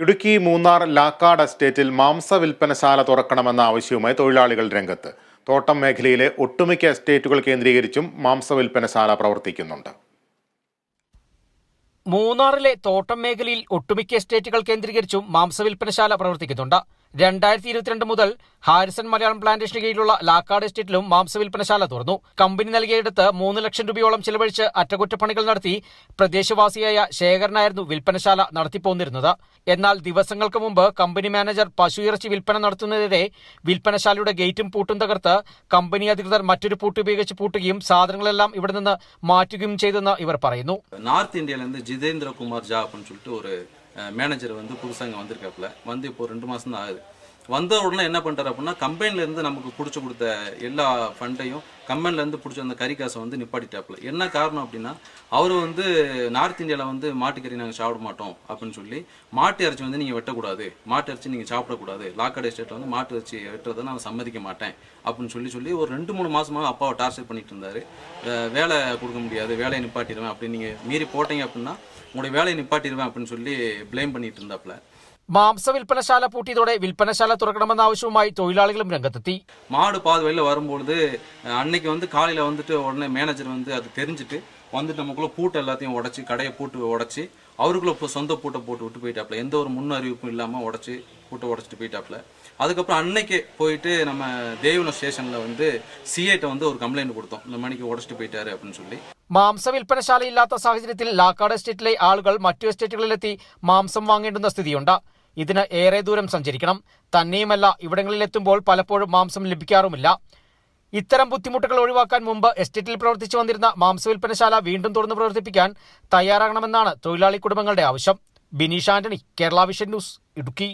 ഇടുക്കി മൂന്നാർ ലാക്കാട് എസ്റ്റേറ്റിൽ മാംസ വിൽപ്പനശാല തുറക്കണമെന്ന ആവശ്യവുമായി തൊഴിലാളികൾ രംഗത്ത്. തോട്ടം മേഖലയിലെ ഒട്ടുമിക്ക എസ്റ്റേറ്റുകൾ കേന്ദ്രീകരിച്ചും മാംസ വിൽപ്പനശാല പ്രവർത്തിക്കുന്നുണ്ട്. മൂന്നാറിലെ തോട്ടം മേഖലയിൽ ഒട്ടുമിക്ക എസ്റ്റേറ്റുകൾ കേന്ദ്രീകരിച്ചും മാംസ വിൽപ്പനശാല പ്രവർത്തിക്കുന്നുണ്ട്. രണ്ടായിരത്തി ഇരുപത്തിരണ്ട് മുതൽ ഹാരിസൺ മലയാളം പ്ലാന്റേഷന് കീഴിലുള്ള ലാക്കാട് എസ്റ്റേറ്റിലും മാംസവിൽപ്പനശാല തുറന്നു കമ്പനി നൽകിയെടുത്ത് മൂന്ന് ലക്ഷം രൂപയോളം ചിലവഴിച്ച് അറ്റകുറ്റപ്പണികൾ നടത്തി പ്രദേശവാസിയായ ശേഖരനായിരുന്നു വിൽപ്പനശാല നടത്തിപ്പോന്നിരുന്നത് എന്നാൽ ദിവസങ്ങൾക്ക് മുമ്പ് കമ്പനി മാനേജർ പശുയിറച്ചി വിൽപ്പന നടത്തുന്നതിനിടെ വിൽപ്പനശാലയുടെ ഗേറ്റും പൂട്ടും തകർത്ത് കമ്പനി അധികൃതർ മറ്റൊരു പൂട്ട് ഉപയോഗിച്ച് പൂട്ടുകയും സാധനങ്ങളെല്ലാം ഇവിടെ നിന്ന് മാറ്റുകയും ചെയ്തെന്ന് ഇവർ പറയുന്നു நார்த் இந்தியாவிலேருந்து ஜிதேந்திர குமார் ஜா அப்படின்னு சொல்லிட்டு ஒரு மேனேஜர் வந்து புதுசாக இங்கே வந்திருக்காப்புல. வந்து இப்போ ரெண்டு மாதம் தான் ஆகுது. வந்த உடனே என்ன பண்ணுறாரு அப்படின்னா கம்பெனிலேருந்து நமக்கு பிடிச்சி கொடுத்த எல்லா ஃபண்டையும் கம்பெனிலேருந்து பிடிச்ச அந்த கறி காசை வந்து நிப்பாட்டிட்டாப்புல. என்ன காரணம் அப்படின்னா அவர் வந்து நார்த் இந்தியாவில் வந்து மாட்டுக்கறி நாங்கள் சாப்பிட மாட்டோம் அப்படின்னு சொல்லி மாட்டு இறைச்சி வந்து நீங்கள் வெட்டக்கூடாது. மாட்டு இறைச்சி நீங்கள் சாப்பிடக்கூடாது. லாக்கடை ஸ்டேட்டில் வந்து மாட்டு இறைச்சி வெட்டுறதை நான் சம்மதிக்க மாட்டேன் அப்படின்னு சொல்லி சொல்லி ஒரு ரெண்டு மூணு மாசமாக அப்பாவை டார்ச்சர் பண்ணிட்டு இருந்தார். வேலை கொடுக்க முடியாது வேலையை நிப்பாட்டிடுவேன் அப்படின்னு நீங்கள் மீறி போட்டீங்க அப்படின்னா உங்களுடைய வேலையை நிப்பாட்டிடுவேன் அப்படின்னு சொல்லி ப்ளேம் பண்ணிட்டு இருந்தாப்புல. മാംസ വിൽപ്പനശാല പൂട്ടിയതോടെ വിൽപ്പനശാല തുറക്കണമെന്ന ആവശ്യവുമായി തൊഴിലാളികളും രംഗത്തെത്തി. மாடு பாது வழியில் வரும்பொழுது அன்னைக்கு வந்து காலையில் வந்துட்டு உடனே மேனேஜர் வந்து அது தெரிஞ்சுட்டு வந்து நமக்குள்ளே பூட்டை எல்லாத்தையும் உடச்சி கடையை பூட்டு உடச்சி அவருக்குள்ள இப்போ சொந்த பூட்டை போட்டு விட்டு போயிட்டாப்புல எந்த ஒரு முன் அறிவிப்பும் இல்லாமல் உடச்சி பூட்டை உடச்சிட்டு போயிட்டாப்புல அதுக்கப்புறம் அன்னைக்கு போயிட்டு நம்ம தேவன ஸ்டேஷனில் வந்து சிஏட்ட வந்து ஒரு கம்ப்ளைண்ட் கொடுத்தோம் இந்த மணிக்கு உடச்சிட்டு போயிட்டாரு அப்படின்னு சொல்லி മാംസ വിൽപ്പനശാലയില്ലാത്ത സാഹചര്യത്തിൽ ലാക്കാട് എസ്റ്റേറ്റിലെ ആളുകൾ മറ്റു എസ്റ്റേറ്റുകളിലെത്തി മാംസം വാങ്ങേണ്ടുന്ന സ്ഥിതിയുണ്ട്. ഇതിന് ഏറെ ദൂരം സഞ്ചരിക്കണം. തന്നെയുമല്ല ഇവിടങ്ങളിലെത്തുമ്പോൾ പലപ്പോഴും മാംസം ലഭിക്കാറുമില്ല. ഇത്തരം ബുദ്ധിമുട്ടുകൾ ഒഴിവാക്കാൻ മുമ്പ് എസ്റ്റേറ്റിൽ പ്രവർത്തിച്ചു വന്നിരുന്ന മാംസ വിൽപ്പനശാല വീണ്ടും തുറന്നു പ്രവർത്തിപ്പിക്കാൻ തയ്യാറാകണമെന്നാണ് തൊഴിലാളി കുടുംബങ്ങളുടെ ആവശ്യം. Binish Antony Kerala Vision News Idukki.